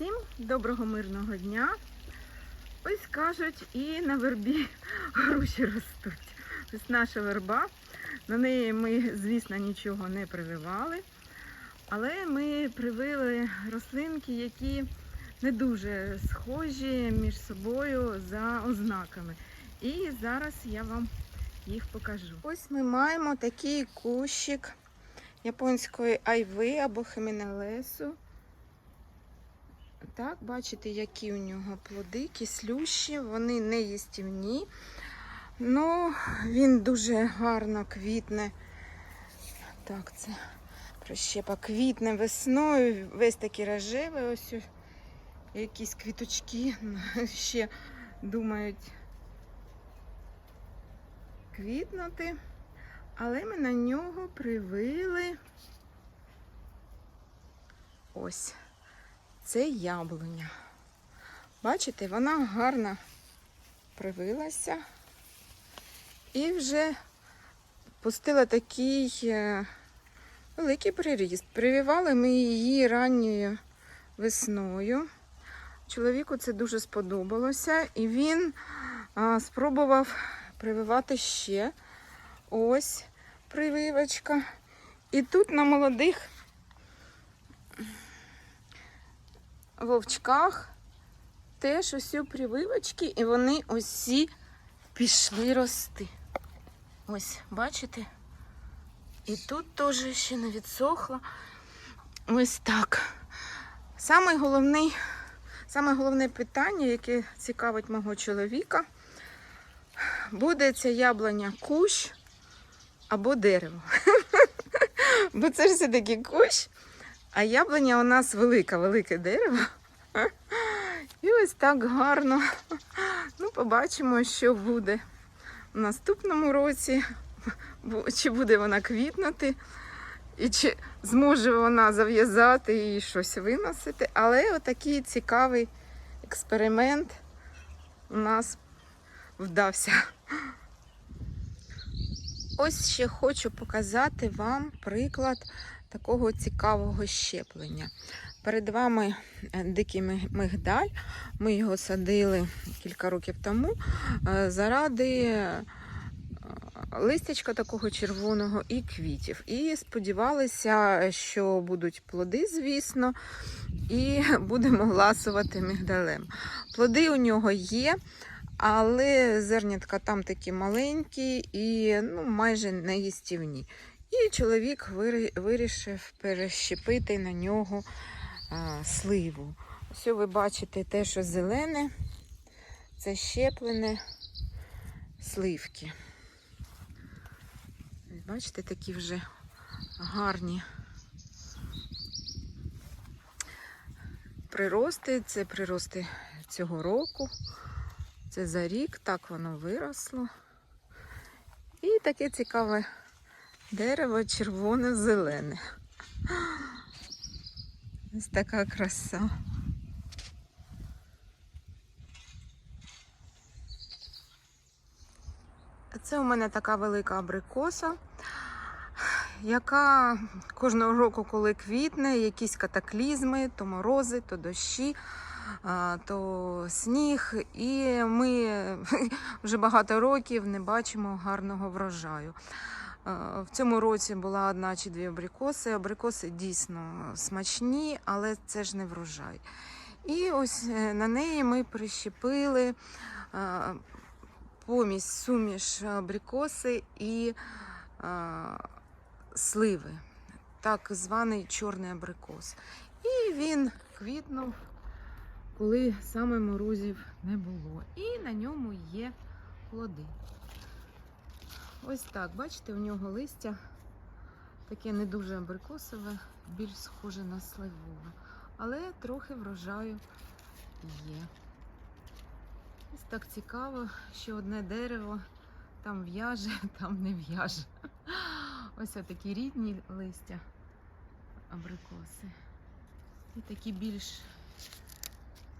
Всім доброго мирного дня. Ось кажуть, і на вербі груші ростуть. Ось наша верба. На неї ми, звісно, нічого не прививали, але ми привили рослинки, які не дуже схожі між собою за ознаками. І зараз я вам їх покажу. Ось ми маємо такий кущик японської айви або хемінелесу. Так, бачите, які у нього плоди, кислющі, вони не їстівні. Ну, він дуже гарно квітне. Так, це прищепа квітне весною, весь такий рожевий, ось якісь квіточки ще думають квітнути. Але ми на нього привили ось це яблуня. Бачите, вона гарно привилася і вже пустила такий е, великий приріст. Прививали ми її ранньою весною. Чоловіку це дуже сподобалося, і він а, спробував прививати ще. Ось прививочка. І тут на молодих вовчках теж усі прививочки, і вони усі пішли рости. Ось, бачите? І тут теж ще не відсохло. Ось так. Саме головний, саме головне питання, яке цікавить мого чоловіка, буде ця яблуня кущ або дерево. Бо це ж все-таки кущ, а яблуня у нас велика, велике дерево. І ось так гарно. Ну, побачимо, що буде в наступному році. Чи буде вона квітнути, і чи зможе вона зав'язати і щось виносити. Але отакий цікавий експеримент у нас вдався. Ось ще хочу показати вам приклад такого цікавого щеплення. Перед вами е, дикий мигдаль. Ми його садили кілька років тому е, заради е, листячка такого червоного і квітів. І сподівалися, що будуть плоди, звісно, і будемо ласувати мигдалем. Плоди у нього є. Але зернятка там такі маленькі і ну, майже неїстівні. І чоловік вирішив перещепити на нього сливу. Ось ви бачите те, що зелене, це щеплене сливки. Бачите, такі вже гарні прирости. Це прирости цього року. Це за рік, так воно виросло. І таке цікаве дерево червоне-зелене. Ось така краса. Це у мене така велика абрикоса, яка кожного року, коли квітне, якісь катаклізми, то морози, то дощі то сніг, і ми вже багато років не бачимо гарного врожаю. В цьому році була одна чи дві абрикоси. Абрикоси дійсно смачні, але це ж не врожай. І ось е, на неї ми прищепили помість суміш абрикоси і сливи, так званий чорний абрикос. І він квітнув коли саме морозів не було. І на ньому є плоди. Ось так, бачите, у нього листя таке не дуже абрикосове, більш схоже на сливове. Але трохи врожаю є. Ось так цікаво, що одне дерево там в'яже, там не в'яже. Ось такі рідні листя абрикоси. І такі більш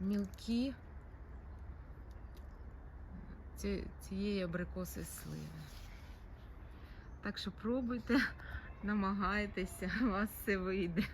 мілкі цієї абрикоси сливи. Так що пробуйте, намагайтеся, у вас все вийде.